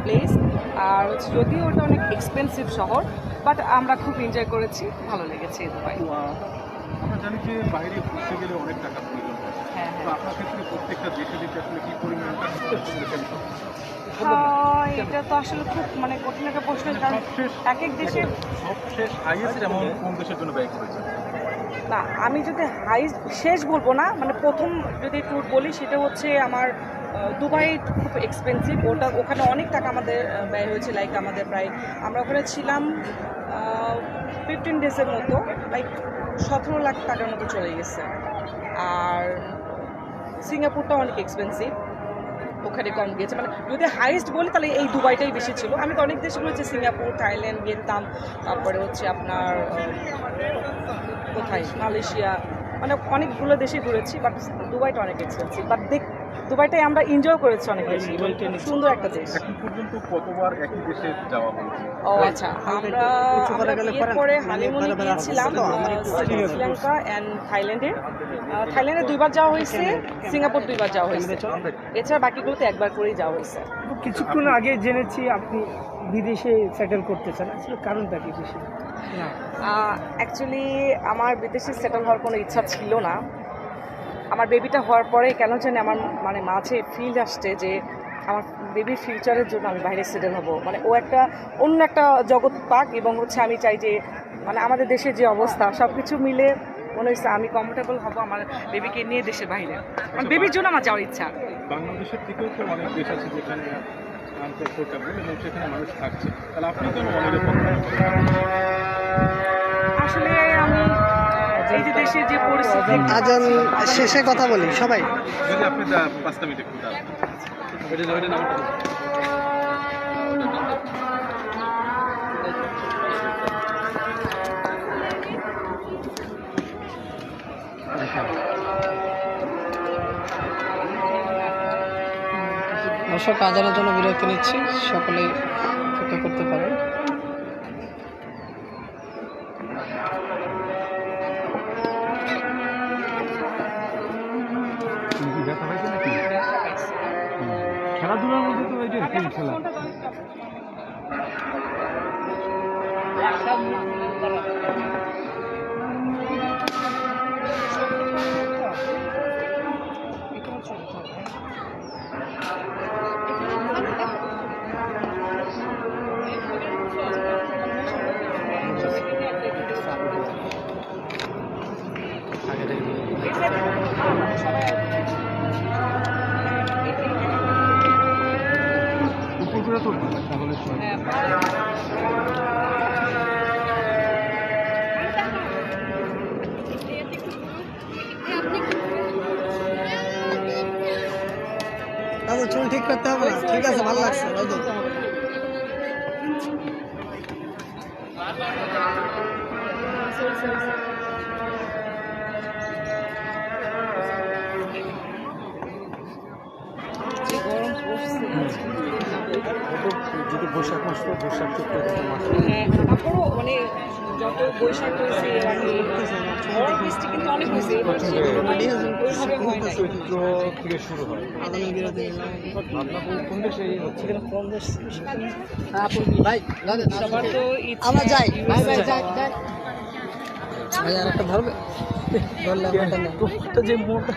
Place আর হচ্ছে যদিও ওটা অনেক এক্সপেন্সিভ শহর বাট আমরা খুব এনজয় করেছি। ভালো লেগেছে দুবাই। তো, আমরা জানি যে বাইরে ঘুরতে গেলে অনেক টাকা প্রয়োজন। হ্যাঁ হ্যাঁ। আপনার ক্ষেত্রে প্রত্যেকটা দেশে দেশে আসলে কি পরিমাণ? আহ, এটা তো আসলে খুব মানে কঠিন একটা প্রশ্ন কারণ এক এক দেশের সবশেষ হাইয়েস্ট অ্যামাউন্ট কোন দেশের জন্য ব্যয় করেছেন? না আমি যদি হাই শেষ বলব না মানে প্রথম যদি ট্যুর বলি সেটা হচ্ছে আমার দুবাই খুব এক্সপেন্সিভ ওটা ওখানে অনেক টাকা আমাদের ব্যয় হয়েছে লাইক আমাদের প্রায় আমরা ওখানে ছিলাম ফিফটিন ডেজের মতো লাইক সতেরো লাখ টাকার মতো চলে গেছে। আর সিঙ্গাপুরটা অনেক এক্সপেন্সিভ ওখানে কম গিয়েছে। মানে যদি হাইয়েস্ট বলি, তাহলে এই দুবাইটাই বেশি ছিল। আমি তো অনেক দেশ ঘুরেছি, সিঙ্গাপুর, থাইল্যান্ড, ভিয়েতনাম, তারপরে হচ্ছে আপনার কোথায়? মালয়েশিয়া। মানে অনেকগুলো দেশে ঘুরেছি বাট দুবাইটা অনেক এক্সপেন্সিভ বাট দেখ দুবাইটাই আমরা এনজয় করেছি অনেক বেশি। সুন্দর একটা দেশ। এখন পর্যন্ত কতবার একই দেশে যাওয়া হয়েছে? ও আচ্ছা। আমরা আমরা বিয়ের পরে হানিমুনে গিয়েছিলাম শ্রীলঙ্কা অ্যান্ড থাইল্যান্ডে থাইল্যান্ডে দুইবার যাওয়া হয়েছে সিঙ্গাপুর দুইবার যাওয়া হয়েছে। এছাড়া বাকিগুলোতে একবার করেই যাওয়া হয়েছে। কিছুক্ষণ আগে জেনেছি আপনি বিদেশে সেটেল করতে চান আসলে কারণটা কি বেশি? না অ্যাকচুয়ালি আমার বিদেশে সেটেল হওয়ার কোনো ইচ্ছা ছিল না। আমার বেবিটা হওয়ার পরে কেন জানি আমার মানে মাঝে ফিল আসছে যে আমার বেবির ফিউচারের জন্য আমি বাইরে সেটেল হব। মানে ও একটা অন্য একটা জগৎ পাক এবং হচ্ছে আমি চাই যে মানে আমাদের দেশের যে অবস্থা সব কিছু মিলে মনে হচ্ছে আমি কমফোর্টেবল হব আমার বেবিকে নিয়ে দেশের বাইরে। বেবির জন্য আমার যাওয়ার ইচ্ছা। বাংলাদেশের থেকেও তো অনেক দেশ আছে যেখানে আনকমফোর্টেবল এবং সেখানে মানুষ থাকছে? তাহলে আপনি কেন আসলে আমি এই যে দেশের যে পরিস্থিতি। আজান শেষে কথা বলি সবাই। যদি আপনি পাঁচটা মিনিট একটু দর্শক আজানের জন্য বিরতি নিচ্ছি। সকলেই করতে পারেন। উপর তো দাদা চুল ঠিক করতে হবে ঠিক আছে ভালো লাগছে দাদা বৈশাখ মাস তো বৈশাখ চৈত্র মাস। হ্যাঁ তারপরও মানে যত বৈশাখ হয়েছে মানে বৃষ্টি কিন্তু অনেক হয়েছে ওইভাবে হয় না। থেকে শুরু হয়। আজানের বিরতি আপনার কোন দেশে হচ্ছে? কম বেশ ভাই সবার তো আমরা যাই ভাই ভাই যাই যাই। ভাই আর একটা ধরবে? ধরলে আমারটা নেই তো যে মোটা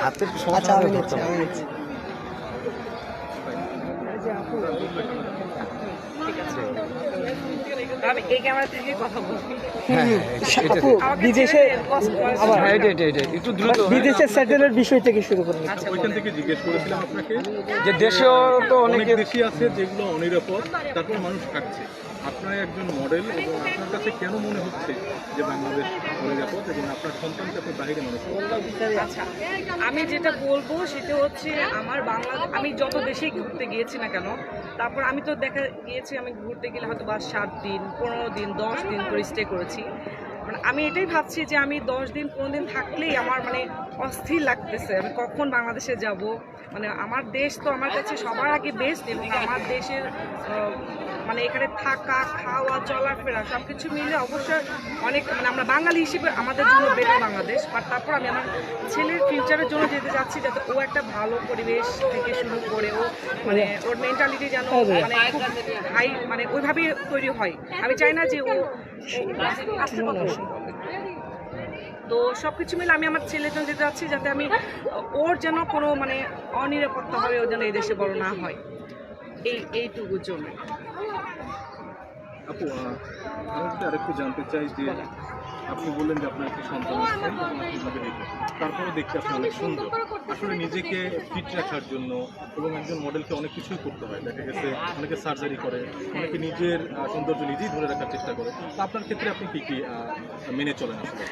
হাতের আচ্ছা আমি নিচ্ছি আমি নিচ্ছি ঠিক আছে আমি এই ক্যামেরা থেকে কথা বলবি। আপু বিদেশে। আবার একটু দ্রুত বিদেশে সেটেলের বিষয় থেকে শুরু করুন। আচ্ছা ওইখান থেকে জিজ্ঞেস করেছিলাম আপনাকে যে দেশেও তো অনেক দেশই আছে যেগুলো অনিরাপদ তারপর মানুষ থাকছে আপনার একজন মডেল এবং আপনার কাছে কেন মনে হচ্ছে যে বাংলাদেশ অনিরাপদ এবং আপনার সন্তানকে আপনি বাইরে মানুষ আচ্ছা আমি যেটা বলব সেটা হচ্ছে আমার বাংলা, আমি যত দেশেই ঘুরতে গিয়েছি না কেন, তারপর আমি তো দেখা গিয়েছি আমি ঘুরতে গেলে হয়তো বা সাত দিন, পনেরো দিন, দশ দিন করে স্টে করেছি। মানে আমি এটাই ভাবছি যে আমি দশ দিন, পনেরো দিন থাকলেই আমার মানে অস্থির লাগতেছে। আমি কখন বাংলাদেশে যাব? মানে আমার দেশ তো আমার কাছে সবার আগে বেস্ট এবং আমার দেশের মানে এখানে থাকা খাওয়া চলাফেরা সব কিছু মিলে অবশ্যই অনেক মানে আমরা বাঙালি হিসেবে আমাদের জন্য বেটার বাংলাদেশ। বাট তারপর আমি আমার ছেলের ফিউচারের জন্য যেতে চাচ্ছি যাতে ও একটা ভালো পরিবেশ থেকে শুরু করে ও মানে ওর মেন্টালিটি যেন মানে খুব হাই মানে ওইভাবে তৈরি হয়। আমি চাই না যে ও আসতে কথা তো সব কিছু মিলে আমি আমার ছেলের জন্য যেতে চাচ্ছি যাতে আমি ওর যেন কোনো মানে অনিরাপত্তা হবে ও যেন এই দেশে বড় না হয়। এই এইটুকুর জন্য। আপু আমি যদি আরেকটু জানতে চাই যে আপনি বললেন যে আপনার একটি সন্তান আছে এবং আপনি তারপরে দেখতে আপনি অনেক সুন্দর আসলে নিজেকে ফিট রাখার জন্য এবং একজন মডেলকে অনেক কিছুই করতে হয় দেখা গেছে অনেকে সার্জারি করে অনেকে নিজের সৌন্দর্য নিজেই ধরে রাখার চেষ্টা করে তো আপনার ক্ষেত্রে আপনি কি কি মেনে চলেন আসলে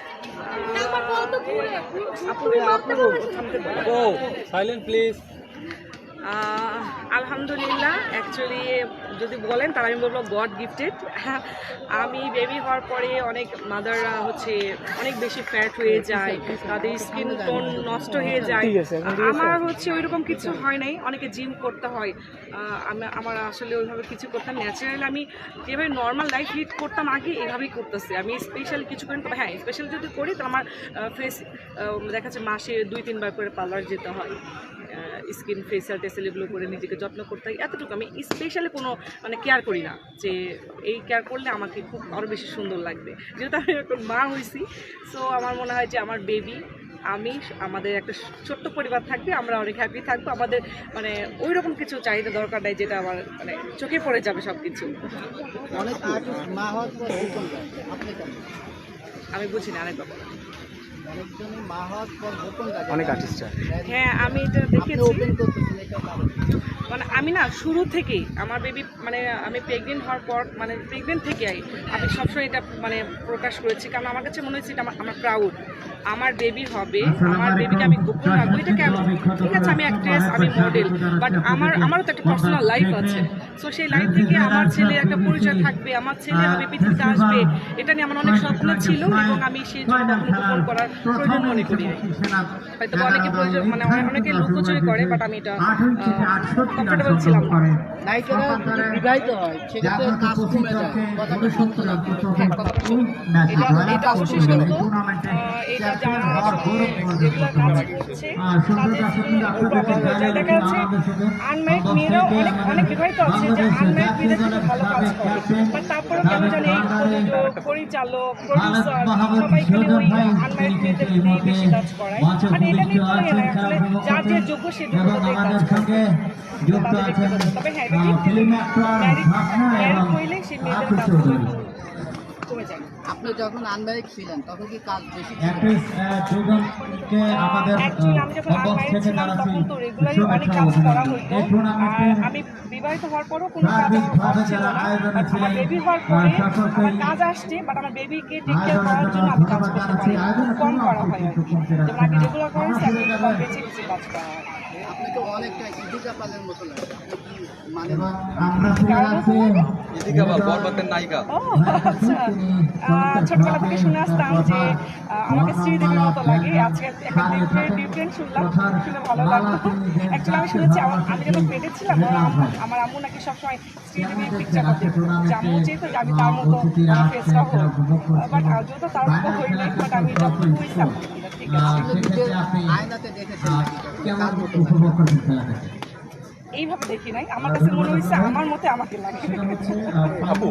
সাইলেন্ট প্লিজ আলহামদুলিল্লাহ অ্যাকচুয়ালি যদি বলেন তাহলে আমি বলব গড গিফটেড আমি বেবি হওয়ার পরে অনেক মাদাররা হচ্ছে অনেক বেশি ফ্যাট হয়ে যায় তাদের স্কিন টোন নষ্ট হয়ে যায়। আমার হচ্ছে ওইরকম কিছু হয় নাই অনেকে জিম করতে হয়। আমি- আমার আসলে ওইভাবে কিছু করতাম ন্যাচারালি আমি যেভাবে নর্মাল লাইফ লিড করতাম আগে এভাবেই করতেছি। আমি স্পেশাল কিছু করি হ্যাঁ স্পেশাল যদি করি তো আমার ফেস দেখা যাচ্ছে মাসে দুই তিনবার করে পার্লার যেতে হয়। স্কিন ফেসিয়াল টেসিয়াল এগুলো করে নিজেকে যত্ন করতে হয়। এতটুকু আমি স্পেশালি কোনো মানে কেয়ার করি না যে এই কেয়ার করলে আমাকে খুব আরও বেশি সুন্দর লাগবে। যেহেতু আমি এখন মা হয়েছি সো আমার মনে হয় যে আমার বেবি আমি আমাদের একটা ছোট্ট পরিবার থাকবে আমরা অনেক হ্যাপি থাকব। আমাদের মানে ওই রকম কিছু চাহিদা দরকার নাই যেটা আমার মানে চোখে পড়ে যাবে সব কিছু আমি বুঝি না আরেক ব্যাপার অনেক হ্যাঁ আমি এটা দেখেছি। মানে আমি না শুরু থেকেই আমার বেবি মানে আমি প্রেগনেন্ট হওয়ার পর মানে প্রেগনেন্ট থেকে আমি সবসময় এটা মানে প্রকাশ করেছি। কারণ আমার কাছে মনে হয়েছে এটা আমার প্রাউড আমার বেবি হবে আমার বেবিকে আমি গোপন রাখব এটা কেন ঠিক আছে আমি অ্যাক্ট্রেস আমি মডেল বাট আমার আমারও তো একটা পার্সোনাল লাইফ আছে। সো সেই লাইফ থেকে আমার ছেলে একটা পরিচয় থাকবে আমার ছেলে হবে পৃথিবীতে আসবে এটা নিয়ে আমার অনেক স্বপ্ন ছিল এবং আমি সেই জন্য গোপন করার প্রয়োজন মনে করি। হয়তো অনেকে প্রয়োজন মানে অনেক- অনেকে লুকোচুরি করে বাট আমি এটা কমফোর্টেবল ছিলাম। নায়িকারা বিবাহিত হয় সেক্ষেত্রে কাজ কমে যায় কথাটা সত্য না এটা অবশ্যই সত্য এটা যারা যেগুলো কাজ করছে তাদের প্রবলেম যায় দেখা যাচ্ছে আনম্যারিড মেয়েরাও অনেক অনেক বিবাহিত আছে যে আনম্যারিড মেয়েদের কিন্তু ভালো কাজ করে। বাট তারপরে কেন জানি এই প্রযোজক পরিচালক প্রডিউসার সবাই খালি ওই আনম্যারিড মেয়েদের নিয়ে বেশি কাজ করায়। মানে এটা নিয়ে কোনো ইয়ে নাই আসলে যার যে যোগ্য সে যোগ্যতায় কাজ করে তাদের ব্যক্তিগত। তবে হ্যাঁ হইলে সেই মেয়েদের কাজগুলো কমে যায়। আপনি যখন আনম্যারিড ছিলেন তখন কি কাজ বেশি ছিল? অ্যাকচুয়ালি আমি যখন আনমারিড ছিলাম তখন তো রেগুলারই অনেক কাজ করা হতো। আমি বিবাহিত হওয়ার পরও কোনো কাজ আমার ছিল না। আমার বেবি হওয়ার পরে আমার কাজ আসছে বাট আমার বেবিকে টেক কেয়ার করার জন্য আমি কাজ করতে পারি কম করা হয় আর কি। যেমন আগে রেগুলার করেছি আমি বেশি বেশি কাজ করা হয়। আপনি অনেকটা ইদিকা পালের মতো লাগে। মানে কারণ হচ্ছে এদিকে আবার বরবাদের নায়িকা। ও আচ্ছা। ছোটবেলা থেকে শুনে আসতাম যে আমাকে শ্রীদেবীর মতো লাগে। আজকে একটা ডিফারেন্ট শুনলাম। শুনে ভালো লাগল। অ্যাকচুয়ালি আমি শুনেছি আমার আমি যখন পেটে ছিলাম আমার আম্মু নাকি সবসময় শ্রীদেবীর পিকচার করতে। যে আম্মু আমি তার মতো ফেসটা হোক বাট যেহেতু তার মতো হই নাই বাট আমি আয়নাতে দেখেছেন এইভাবে দেখি নাই। আমার কাছে মনে হয়েছে আমার মতে আমাকে লাগে। আপু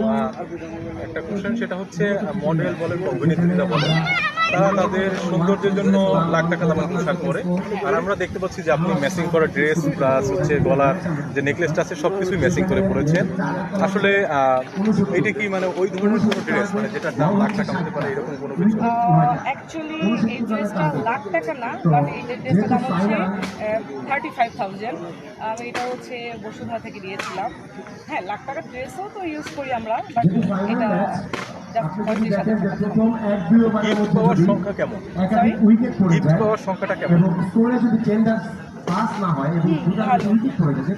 একটা কোশ্চেন সেটা হচ্ছে মডেল বলেন অভিনেত্রীরা বলেন। তারা তাদের সৌন্দর্যের জন্য লাখ টাকা দামের পোশাক পরে। আর আমরা দেখতে পাচ্ছি যে আপনি ম্যাচিং করা ড্রেস প্লাস হচ্ছে গলার যে নেকলেসটা আছে সব কিছুই ম্যাচিং করে পরেছেন আসলে এইটা কি মানে ওই ধরনের কোনো ড্রেস মানে যেটার দাম লাখ টাকা হতে পারে, এরকম কোনো কিছু? অ্যাকচুয়ালি এই ড্রেসটা লাখ টাকা না বাট এই ড্রেসটার দাম হচ্ছে থার্টি ফাইভ থাউজেন্ড আমি এটা হচ্ছে বসুধা থেকে নিয়েছিলাম। হ্যাঁ লাখ টাকার ড্রেসও তো ইউজ করি আমরা বাট এটা গিফট পাওয়ার সংখ্যা কেমন? গিফট পাওয়ার সংখ্যাটা কেমন? পাস না হয় এবং দুটা উইকেট পড়ে যায়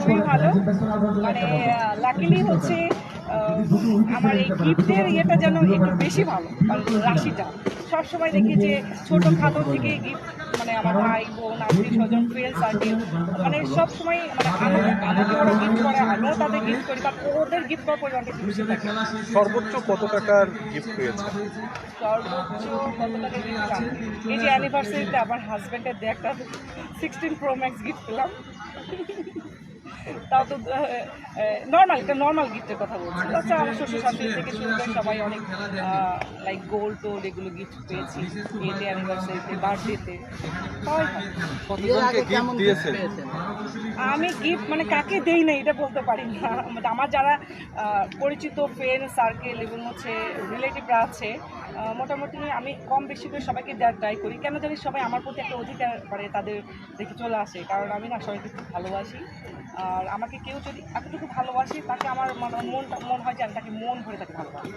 খুবই ভালো। মানে লাকিলি হচ্ছে আমার এই গিফটের ইয়েটা যেন একটু বেশি ভালো কারণ রাশিটা। সবসময় দেখি যে ছোটো খাটো থেকে গিফট মানে আমার ভাই বোন আত্মীয় স্বজন ফ্রেন্ড সার্কেল মানে সবসময় মানে আমাকে ওরা গিফট করে আমিও তাদের গিফট করি বাট ওদের গিফট করার পরিমাণটা একটু বেশি থাকে। সর্বোচ্চ কত টাকার গিফট পেয়েছে? সর্বোচ্চ কত টাকা গিফট এই যে অ্যানিভার্সারিতে আমার হাজব্যান্ডের দিয়ে একটা সিক্সটিন প্রো ম্যাক্স গিফট পেলাম। তাও তো নর্মাল একটা নর্মাল গিফটের কথা বলছি। আচ্ছা আমার শ্বশুর শাশুড়ি থেকে শুরু করে সবাই অনেক লাইক গোল্ড টোল্ড এগুলো গিফট পেয়েছি। এতে অ্যানিভার্সারিতে বার্থডেতে সবাই ভালো। কতজনকে গিফট দিয়েছেন? আমি গিফট মানে কাকে দেই না এটা বলতে পারি না। আমার যারা পরিচিত ফ্রেন্ড সার্কেল এবং হচ্ছে রিলেটিভরা আছে মোটামুটি আমি কম বেশি করে সবাইকে দেওয়ার ট্রাই করি। কেন জানি সবাই আমার প্রতি একটা অধিকার মানে তাদের দেখে চলে আসে কারণ আমি না সবাইকে খুব ভালোবাসি। আর আমাকে কেউ যদি এতটুকু ভালোবাসি তাকে আমার মানে মন মন হয় যে আমি তাকে মন ভরে তাকে ভালোবাসি।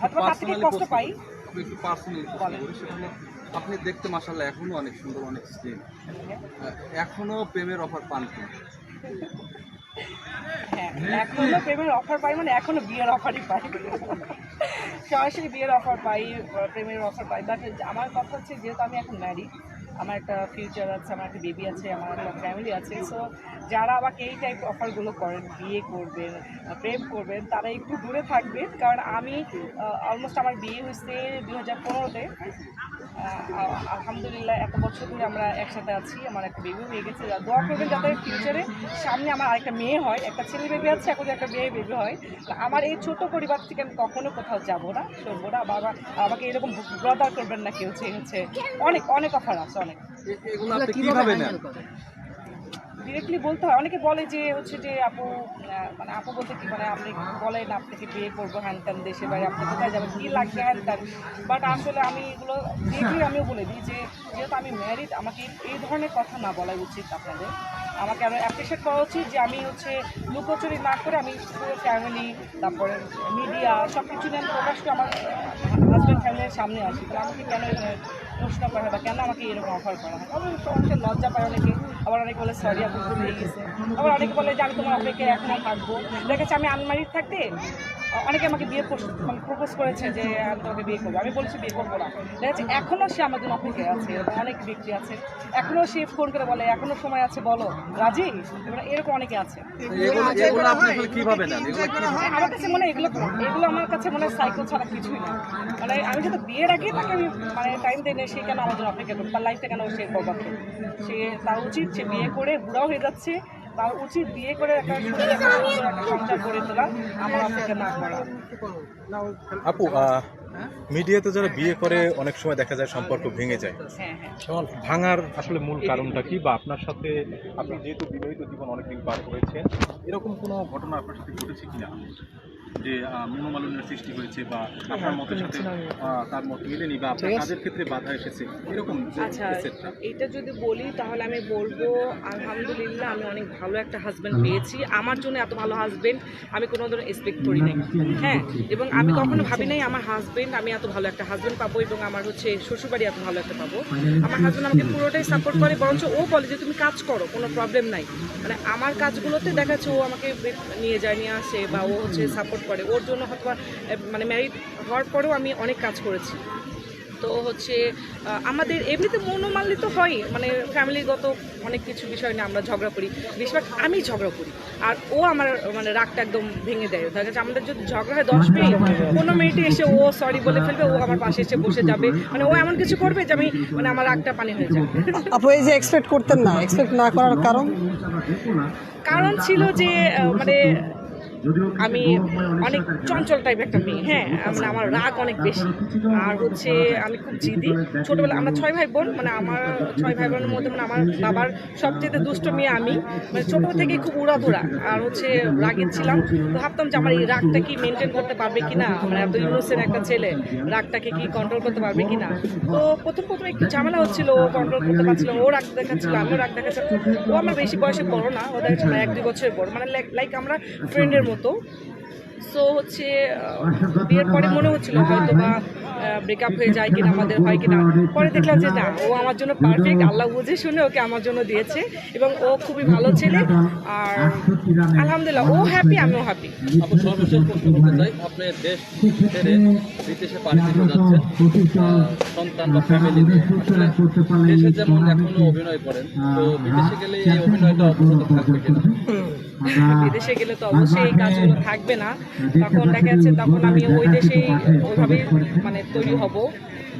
হয়তো তার থেকে কষ্ট পাই। একটু পার্সোনালি আপনি দেখতে মাসাল্লাহ এখনও অনেক সুন্দর অনেক স্লিম এখনও প্রেমের অফার পান হ্যাঁ এখনও প্রেমের অফার পাই মানে এখনও বিয়ের অফারই পাই। সরাসরি বিয়ের অফার পাই প্রেমের অফার পাই বাট আমার কথা হচ্ছে যেহেতু আমি এখন ম্যারিড আমার একটা ফিউচার আছে, আমার একটা বেবি আছে, আমার একটা ফ্যামিলি আছে। সো যারা আমাকে এই টাইপ অফারগুলো করেন, বিয়ে করবেন, প্রেম করবেন, তারা একটু দূরে থাকবেন। কারণ আমি অলমোস্ট আমার বিয়ে হয়েছে দু হাজার পনেরোতে আলহামদুলিল্লাহ, এত বছর ধরে আমরা একসাথে আছি, আমার একটা বেবি হয়ে গেছে। দোয়া করবেন যাতে ফিউচারে সামনে আমার আরেকটা মেয়ে হয়, একটা ছেলে বেবি আছে, এখন একটা মেয়ে বেবি হয়। আমার এই ছোট পরিবার থেকে আমি কখনো কোথাও যাব না সরবো না। বাবা, আমাকে এরকম ব্রদার করবেন না কেউ হচ্ছে অনেক অনেক অফার আছে এগুলো আপনি কীভাবে নেন? ডিরেক্টলি বলতে হয় অনেকে বলে যে হচ্ছে যে আপু মানে আপু বলতে কি মানে আপনি বলেন আপনাকে বিয়ে করব হ্যান ত্যান দেশে বাইরে আপনি কোথায় যাবেন কী লাগবে হ্যান ত্যান বাট আসলে আমি এগুলো ডিরেক্টলি আমিও বলে দিই যে যেহেতু আমি ম্যারিড আমাকে এই ধরনের কথা না বলা উচিত আপনাদের। আমাকে আরও অ্যাপ্রিসিয়েট করা উচিত যে আমি হচ্ছে লুকোচুরি না করে আমি পুরো ফ্যামিলি তারপরে মিডিয়া সব কিছু নিয়ে আমি প্রকাশ করে আমার হাজব্যান্ড ফ্যামিলির সামনে আসি তো আমাকে কেন প্রশ্ন করা হয় বা কেন আমাকে এরকম অফার করা হয়? আবার অনেকে লজ্জা পায় অনেকে, আবার অনেকে বলে সরি আপনি ভুল হয়ে গেছে আবার অনেকে বলে যে, আমি তোমার অপেক্ষায় এখনও থাকব। দেখেছি আমি আনমারিড থাকতে অনেকে আমাকে বিয়ে মানে প্রপোজ করেছে যে আমি তোমাকে বিয়ে করব। আমি বলছি বিয়ে করব না। দেখা যাচ্ছে এখনও সে আমার জন্য অপেক্ষায় আছে এরকম অনেক ব্যক্তি আছে। এখনও সে ফোন করে বলে এখনও সময় আছে বলো। রাজি? এবার এরকম অনেকে আছে। আমার কাছে মনে হয় এগুলো এগুলো আমার কাছে মনে হয় সাইকেল ছাড়া কিছুই না। মানে আমি যদি বিয়ের আগে তাকে আমি মানে টাইম দিই না সে কেন আমার জন্য অপেক্ষা করবে? তার লাইফটা কেন সে বরবাদ করবে? সে তার উচিত সে বিয়ে করে বুড়াও হয়ে যাচ্ছে। তার উচিত বিয়ে করে একটা সংসার করে তোলা। আমার আপনাকে না করা। আপু মিডিয়াতে যারা বিয়ে করে অনেক সময় দেখা যায় সম্পর্ক ভেঙে যায়। হ্যাঁ হ্যাঁ। যেমন ভাঙার আসলে মূল কারণটা কি? বা আপনার সাথে আপনি যেহেতু বিবাহিত জীবন অনেকদিন পার করেছেন এরকম কোনো ঘটনা আপনার সাথে ঘটেছে কিনা? যে মনোমালিন্যের সৃষ্টি হয়েছে বা আপনার মতের সাথে তার মত মিলেনি বা আপনার কাজের ক্ষেত্রে বাধা এসেছে এরকম আচ্ছা এটা যদি বলি তাহলে আমি বলব আলহামদুলিল্লাহ আমি অনেক ভালো একটা হাজব্যান্ড পেয়েছি। আমার জন্য এত ভালো হাজবেন্ড আমি কোনো ধরনের এক্সপেক্ট করি নাই। হ্যাঁ এবং আমি কখনো ভাবি নাই আমার হাজবেন্ড আমি এত ভালো একটা হাজবেন্ড পাবো এবং আমার হচ্ছে শ্বশুরবাড়ি এত ভালো একটা পাবো। আমার হাজবেন্ড আমাকে পুরোটাই সাপোর্ট করে বরঞ্চ ও বলে যে তুমি কাজ করো কোনো প্রবলেম নাই। মানে আমার কাজগুলোতে দেখাচ্ছে ও আমাকে নিয়ে যায় নিয়ে আসে বা ও হচ্ছে সাপোর্ট করে। ওর জন্য হয়তো মানে ম্যারিড হওয়ার পরেও আমি অনেক কাজ করেছি। তো হচ্ছে আমাদের এমনিতে মনোমাল্য তো হয় মানে ফ্যামিলিগত অনেক কিছু বিষয় নিয়ে আমরা ঝগড়া করি। বেশিরভাগ আমি ঝগড়া করি। আর ও আমার মানে রাগটা একদম ভেঙে দেয়। দেখা যাচ্ছে আমাদের যদি ঝগড়া হয় দশ মিনিট পনেরো মিনিটে এসে ও সরি বলে ফেলবে ও আমার পাশে এসে বসে যাবে। মানে ও এমন কিছু করবে যে আমি মানে আমার রাগটা পানি হয়ে যাবে আপু এই যে এক্সপেক্ট করতেন না এক্সপেক্ট না করার কারণ? কারণ ছিল যে মানে আমি অনেক চঞ্চল টাইপ একটা মেয়ে। হ্যাঁ মানে আমার রাগ অনেক বেশি। আর হচ্ছে আমি খুব জিদি। ছোটবেলা আমরা ছয় ভাই বোন মানে আমার ছয় ভাই বোনের মধ্যে মানে আমার বাবার সবচেয়ে দুষ্ট মেয়ে আমি। মানে ছোট থেকে খুব উড়াধুরা। আর হচ্ছে রাগের ছিলাম। তো ভাবতাম যে আমার এই রাগটা কি মেনটেন করতে পারবে কিনা? মানে এত ইনোসেন্ট একটা ছেলে রাগটাকে কি কন্ট্রোল করতে পারবে কিনা? তো প্রথম প্রথম একটু ঝামেলা হচ্ছিল ও কন্ট্রোল করতে পারছিল ও রাগ দেখাচ্ছিল আমিও রাগ দেখাচ্ছিল ও আমার বেশি বয়সে বড় না ও দেখাচ্ছিল এক দুই বছরের বড়। মানে লাইক আমরা ফ্রেন্ডের মতো। সো হচ্ছে বিয়ের পরে মনে হচ্ছিল হয়তো বা ব্রেকআপ হয়ে যায় কিনা আমাদের হয় কিনা। পরে দেখলাম যে না ও আমার জন্য পারফেক্ট আল্লাহ বুঝে শুনে ওকে আমার জন্য দিয়েছে এবং ও খুবই ভালো ছেলে। আর আলহামদুলিল্লাহ ও হ্যাপি আমিও হ্যাপি সর্বশেষ প্রশ্ন করতে চাই আপনি দেশ ছেড়ে বিদেশে পাড়ি যাচ্ছেন। সন্তান বা ফ্যামিলি দেশে যেমন এখনও অভিনয় করেন তো বিদেশে গেলে এই অভিনয়টা অব্যাহত থাকবে কিনা বিদেশে গেলে তো অবশ্যই এই কাজগুলো থাকবে না। তখন দেখা যাচ্ছে তখন আমি ওই দেশেই ওইভাবেই মানে তৈরি হব।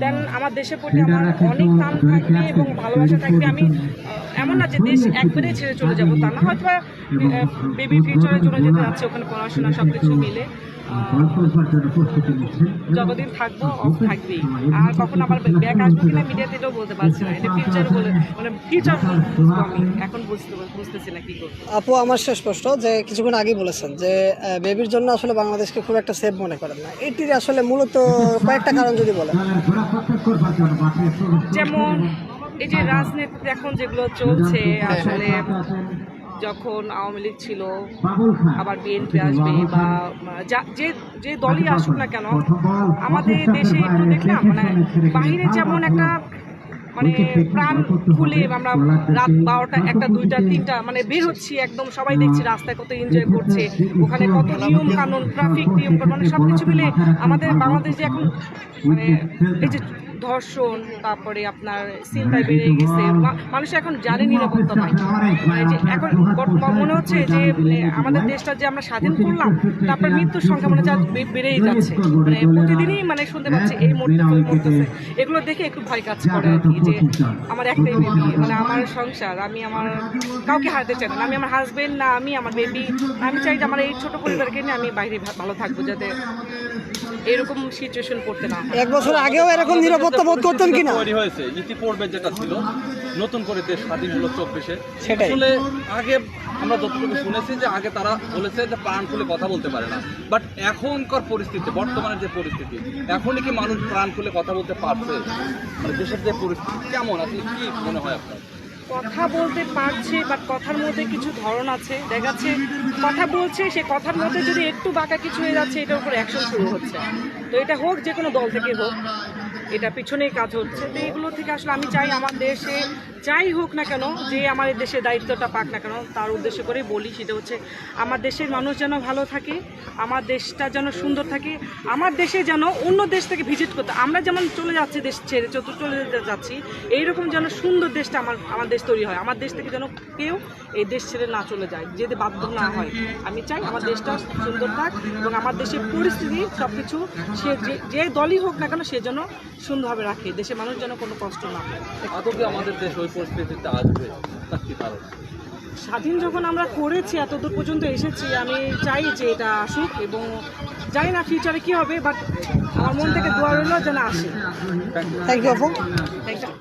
দেন আমার দেশের প্রতি আমার অনেক টান থাকবে এবং ভালোবাসা থাকবে। আমি এমন না যে দেশ একবারে ছেড়ে চলে যাব তা না। হয়তো বেবি ফিউচারে চলে যেতে যাচ্ছে ওখানে পড়াশোনা সব কিছু মিলে। যতদিন থাকব অফ থাকবেই। আর কখন আবার ব্যাগ আসবে কিনা মিডিয়াতে এটাও বলতে পারছি না। এটা ফিউচার বলে মানে ফিউচার আমি। এখন বুঝতে বুঝতেছি না কি করব। আপু আমার শেষ প্রশ্ন যে কিছুক্ষণ আগেই বলেছেন যে বেবির জন্য আসলে বাংলাদেশকে খুব একটা সেফ মনে করেন না। এটির আসলে মূলত কয়েকটা কারণ যদি বলেন। যেমন এই যে রাজনীতিতে এখন যেগুলো চলছে আসলে যখন আওয়ামী লীগ ছিল আবার বিএনপি আসবে বা যা- যে দলই আসুক না কেন আমাদের দেশে একটু দেখলাম মানে বাহিরে যেমন একটা মানে প্রাণ খুলে আমরা রাত বারোটা একটা দুইটা তিনটা মানে বের হচ্ছি একদম সবাই দেখছি রাস্তায় কত এনজয় করছে ওখানে কত নিয়ম কানুন ট্রাফিক নিয়ম কানুন মানে সব কিছু মিলে আমাদের বাংলাদেশ যে এখন মানে এই যে ধর্ষণ তারপরে আপনার চিন্তায় বেড়ে গেছে। মানুষ এখন জানে নিরাপত্তা নাই মানে যে এখন মনে হচ্ছে যে মানে আমাদের দেশটা যে আমরা স্বাধীন করলাম তারপর মৃত্যুর সংখ্যা মানে যা বেড়েই যাচ্ছে। মানে প্রতিদিনই মানে শুনতে পাচ্ছি এই মরতেছে। এগুলো দেখে একটু ভয় কাজ করে আর কি যে আমার একটাই বেবি মানে আমার সংসার আমি আমার কাউকে হারাতে চাই না আমি আমার হাজবেন্ড না আমি আমার বেবি আমি চাই যে আমার এই ছোট পরিবারকে নিয়ে আমি বাইরে ভালো থাকব যাতে এরকম সিচুয়েশন পড়তে না হয়। এক বছর আগেও এরকম নিরাপত্তা বোধ করতেন কিনা? তৈরি হয়েছে ইতিপূর্বে যেটা ছিল নতুন করে দেশ স্বাধীন হলো চব্বিশে। সেটাই। আসলে আগে আমরা যতটুকু শুনেছি যে আগে তারা বলেছে যে প্রাণ খুলে কথা বলতে পারে না। বাট এখনকার পরিস্থিতি বর্তমানে যে পরিস্থিতি এখনই কি মানুষ প্রাণ খুলে কথা বলতে পারছে? মানে দেশের যে পরিস্থিতি কেমন? আসলে কি মনে হয় আপনার? কথা বলতে পারছে বাট কথার মধ্যে কিছু ধরন আছে। দেখা যাচ্ছে কথা বলছে সে কথার মধ্যে যদি একটু বাঁকা কিছু হয়ে যাচ্ছে এটার উপর অ্যাকশন শুরু হচ্ছে। তো এটা হোক যে কোনো দল থেকে হোক। এটা পিছনেই কাজ হচ্ছে। তো এগুলো থেকে আসলে আমি চাই আমার দেশে যাই হোক না কেন, যে আমার দেশের দায়িত্বটা পাক না কেন, তার উদ্দেশ্য করে বলি, সেটা হচ্ছে আমার দেশের মানুষ যেন ভালো থাকে, আমার দেশটা যেন সুন্দর থাকে, আমার দেশে যেন অন্য দেশ থেকে ভিজিট করতে, আমরা যেমন চলে যাচ্ছি দেশ ছেড়ে চলে যাচ্ছি, এইরকম যেন সুন্দর দেশটা আমার আমার দেশ তৈরি হয়, আমার দেশ থেকে যেন কেউ এই দেশ ছেড়ে না চলে যায়, যেতে বাধ্য না হয়। আমি চাই আমার দেশটা সুন্দর থাক এবং আমার দেশের পরিস্থিতি সব কিছু সে যে দলই হোক না কেন, সে যেন সুন্দরভাবে রাখে দেশের মানুষ যেন কোনো কষ্ট না পায়। আদৌ আমাদের দেশ ওই পরিস্থিতিতে আসবে? কারণ? স্বাধীন যখন আমরা করেছি এতদূর পর্যন্ত এসেছি আমি চাই যে এটা আসুক এবং জানি না ফিউচারে কী হবে বাট আমার মন থেকে দোয়া রইল যেন আসে। থ্যাংক ইউ আপু থ্যাংক ইউ